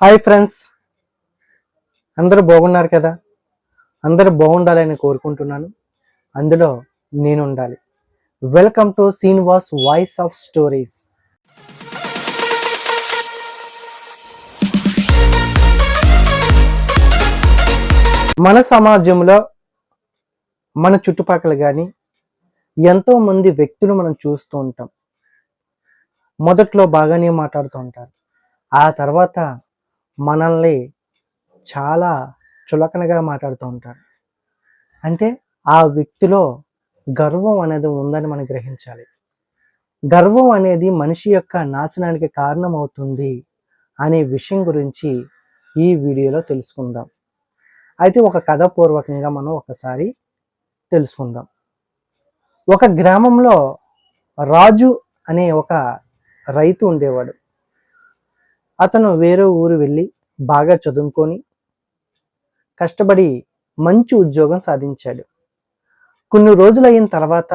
Hi friends. అందరూ బాగున్నారు కదా? అందరూ బాగుండాలని కోరుకుంటున్నాను. అందులో నేను ఉండాలి welcome to Srinivas voice of stories మన సమాజంలో మన చుట్టుపక్కల కానీ ఎంతోమంది వ్యక్తులు మనం చూస్తూ ఉంటాం. మొదట్లో బాగానే మాట్లాడుతూ ఉంటారు. ఆ తర్వాత మనల్ని చాలా చులకనగా మాట్లాడుతూ ఉంటారు. అంటే ఆ వ్యక్తిలో గర్వం అనేది ఉందని మనం గ్రహించాలి. గర్వం అనేది మనిషి యొక్క నాశనానికి కారణమవుతుంది అనే విషయం గురించి ఈ వీడియోలో తెలుసుకుందాం. అయితే ఒక కథ పూర్వకంగా మనం ఒకసారి తెలుసుకుందాం. ఒక గ్రామంలో రాజు అనే ఒక రైతు ఉండేవాడు. అతను వేరే ఊరు వెళ్ళి బాగా చదువుకొని కష్టపడి మంచి ఉద్యోగం సాధించాడు. కొన్ని రోజులు అయిన తర్వాత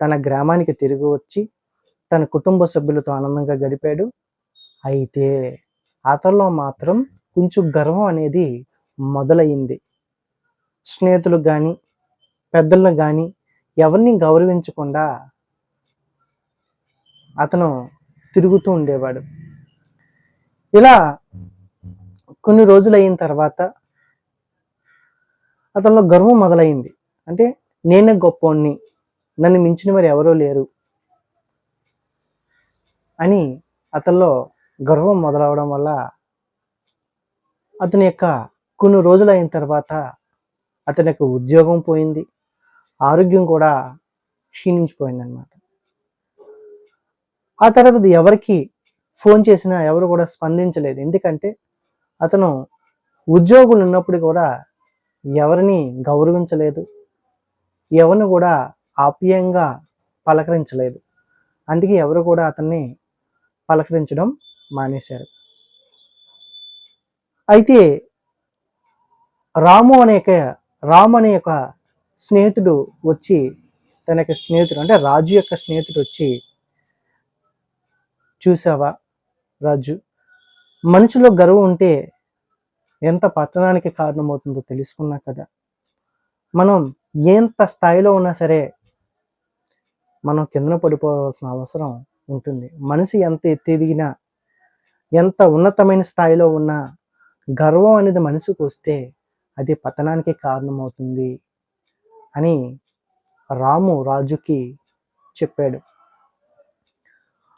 తన గ్రామానికి తిరిగి వచ్చి తన కుటుంబ సభ్యులతో ఆనందంగా గడిపాడు. అయితే అతనిలో మాత్రం కొంచెం గర్వం అనేది మొదలయ్యింది స్నేహితులకు కానీ పెద్దలను కానీ ఎవరిని గౌరవించకుండా అతను తిరుగుతూ ఉండేవాడు. ఇలా కొన్ని రోజులు అయిన తర్వాత అతనిలో గర్వం మొదలైంది. అంటే నేనే గొప్పవాణ్ణి నన్ను మించిన వారు ఎవరూ లేరు అని అతనిలో గర్వం మొదలవడం వల్ల అతని యొక్క కొన్ని రోజులు అయిన తర్వాత అతని యొక్క ఉద్యోగం పోయింది. ఆరోగ్యం కూడా క్షీణించిపోయింది అనమాట ఆ తర్వాత ఎవరికి ఫోన్ చేసినా ఎవరు కూడా స్పందించలేదు. ఎందుకంటే అతను ఉద్యోగులు ఉన్నప్పుడు కూడా ఎవరిని గౌరవించలేదు. ఎవరిని కూడా ఆప్యాయంగా పలకరించలేదు. అందుకే ఎవరు కూడా అతన్ని పలకరించడం మానేశారు. అయితే రాము అనే ఒక- రాము అనే యొక్క స్నేహితుడు వచ్చి తన యొక్క స్నేహితుడు అంటే రాజు యొక్క స్నేహితుడు వచ్చి చూసావా? రాజు. మనిషిలో గర్వం ఉంటే ఎంత పతనానికి కారణమవుతుందో తెలుసుకున్నా కదా. మనం ఎంత స్థాయిలో ఉన్నా సరే మనం కిందన పడిపోవాల్సిన అవసరం ఉంటుంది. మనిషి ఎంత ఎత్తెదిగినా ఎంత ఉన్నతమైన స్థాయిలో ఉన్నా గర్వం అనేది మనసుకు వస్తే అది పతనానికి కారణమవుతుంది అని రాము రాజుకి చెప్పాడు.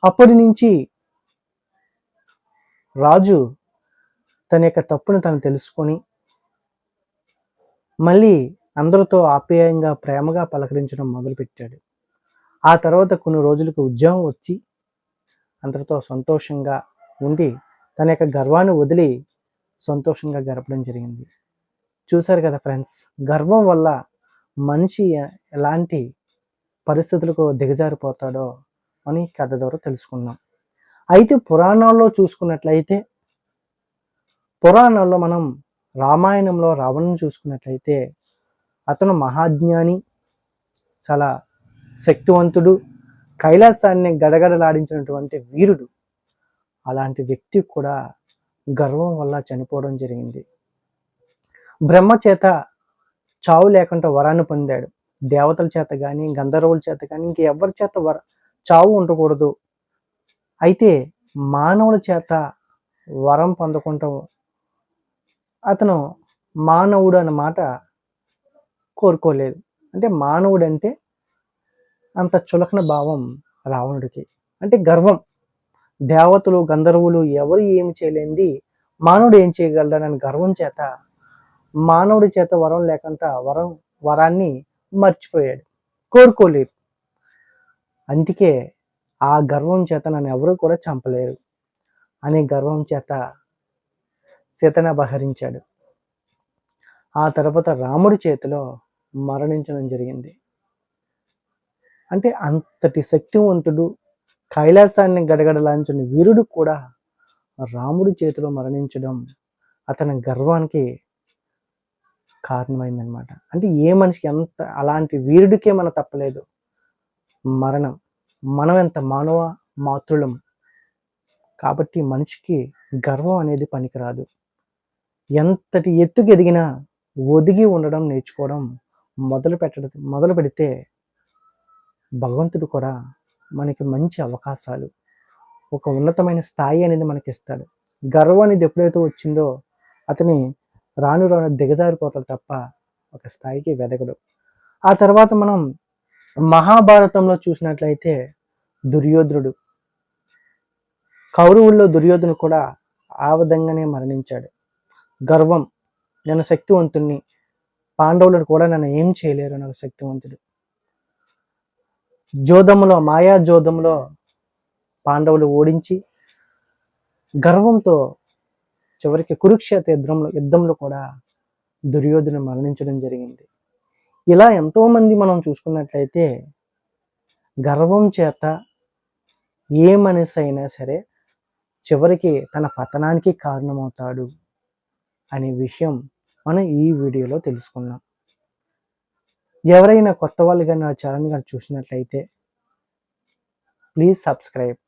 అప్పటి నుంచి రాజు తన యొక్క తప్పును తను తెలుసుకొని మళ్ళీ అందరితో ఆప్యాయంగా ప్రేమగా పలకరించడం మొదలుపెట్టాడు. ఆ తర్వాత కొన్ని రోజులకు ఉద్యోగం వచ్చి అందరితో సంతోషంగా ఉండి తన యొక్క గర్వాన్ని వదిలి సంతోషంగా గడపడం జరిగింది. చూశారు కదా ఫ్రెండ్స్ గర్వం వల్ల మనిషి ఎలాంటి పరిస్థితులకు దిగజారిపోతాడో అని కథ ద్వారా తెలుసుకున్నాం. అయితే పురాణాల్లో చూసుకున్నట్లయితే పురాణాల్లో మనం రామాయణంలో రావణను చూసుకున్నట్లయితే అతను మహాజ్ఞాని చాలా శక్తివంతుడు కైలాసాన్ని గడగడలాడించినటువంటి వీరుడు. అలాంటి వ్యక్తి కూడా గర్వం వల్ల చనిపోవడం జరిగింది. బ్రహ్మ చేత చావు లేకుండా వరాన్ని పొందాడు. దేవతల చేత కానీ గంధర్వుల చేత కానీ ఇంకెవరి చేత వర చావు ఉండకూడదు. అయితే మానవుల చేత వరం పొందకుండా అతను మానవుడు అన్న మాట కోరుకోలేదు. అంటే మానవుడు అంటే అంత చులకన భావం రావణుడికి. అంటే గర్వం. దేవతలు గంధర్వులు ఎవరు ఏమి చేయలేంది మానవుడు ఏం చేయగలడని గర్వం చేత మానవుడి చేత వరం లేకుండా వరం వరాన్ని మర్చిపోయాడు. కోరుకోలేదు. అందుకే ఆ గర్వం చేత నన్ను ఎవరూ కూడా చంపలేరు. అనే గర్వం చేత సీతను అపహరించాడు. ఆ తర్వాత రాముడి చేతిలో మరణించడం జరిగింది. అంటే అంతటి శక్తివంతుడు కైలాసాన్ని గడగడలాంచిన వీరుడు కూడా రాముడి చేతిలో మరణించడం అతని గర్వానికి కారణమైందనమాట అంటే ఏ మనిషికి ఎంత అలాంటి వీరుడికే మన తప్పలేదు. మరణం. మనం ఎంత మానవ మాతృలం కాబట్టి మనిషికి గర్వం అనేది పనికిరాదు. ఎంతటి ఎత్తుకు ఎదిగినా ఒదిగి ఉండడం నేర్చుకోవడం మొదలు పెట్టడం మొదలు పెడితే భగవంతుడు కూడా మనకి మంచి అవకాశాలు ఒక ఉన్నతమైన స్థాయి అనేది మనకి ఇస్తాడు గర్వం అనేది ఎప్పుడైతే వచ్చిందో అతని రాను రాను దిగజారిపోతాడు తప్ప ఒక స్థాయికి వెదగడు. ఆ తర్వాత మనం మహాభారతంలో చూసినట్లయితే దుర్యోధనుడు కౌరవుల్లో దుర్యోధను కూడా ఆ విధంగానే మరణించాడు. గర్వం నేను శక్తివంతుణ్ణి పాండవులను కూడా నన్ను ఏం చేయలేరు నాకు శక్తివంతుడు. జోదములో మాయా జోదంలో పాండవులు ఓడించి గర్వంతో చివరికి కురుక్షేత్ర యుద్ధంలో యుద్ధంలో కూడా దుర్యోధుని మరణించడం జరిగింది. ఇలా ఎంతోమంది మనం చూసుకున్నట్లయితే గర్వం చేత ఏ మనిషి అయినా సరే చివరికి తన పతనానికి కారణమవుతాడు అనే విషయం మనం ఈ వీడియోలో తెలుసుకున్నాం ఎవరైనా కొత్త వాళ్ళు కానీ నా ఛానల్ కానీ చూసినట్లయితే ప్లీజ్ సబ్స్క్రైబ్.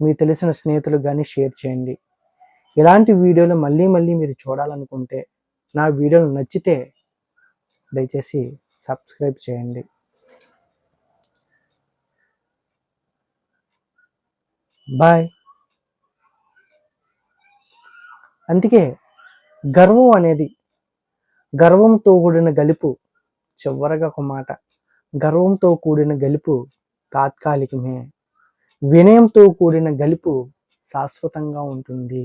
మీ తెలిసిన స్నేహితులు కానీ షేర్ చేయండి. ఇలాంటి వీడియోలు మళ్ళీ మళ్ళీ మీరు చూడాలనుకుంటే నా వీడియోలు నచ్చితే దయచేసి సబ్స్క్రైబ్ చేయండి. బాయ్. అందుకే గర్వం అనేది గర్వంతో కూడిన గలుపు చివరగా ఒక మాట. గర్వంతో కూడిన గలుపు తాత్కాలికమే. వినయంతో కూడిన గలుపు శాశ్వతంగా ఉంటుంది.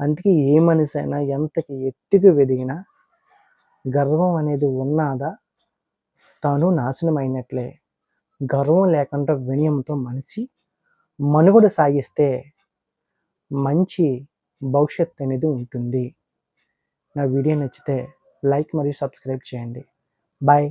అందుకే ఏ మనిషి అయినా ఎంతకి ఎత్తుకు వెదిగినా గర్వం అనేది ఉన్నాదా? తాను నాశనమైనట్లే. గర్వం లేకుండా వినయంతో మనిషి మనుగడ సాగిస్తే మంచి భవిష్యత్ అనేది ఉంటుంది. నా వీడియో నచ్చితే లైక్ మరియు సబ్స్క్రైబ్ చేయండి. బాయ్.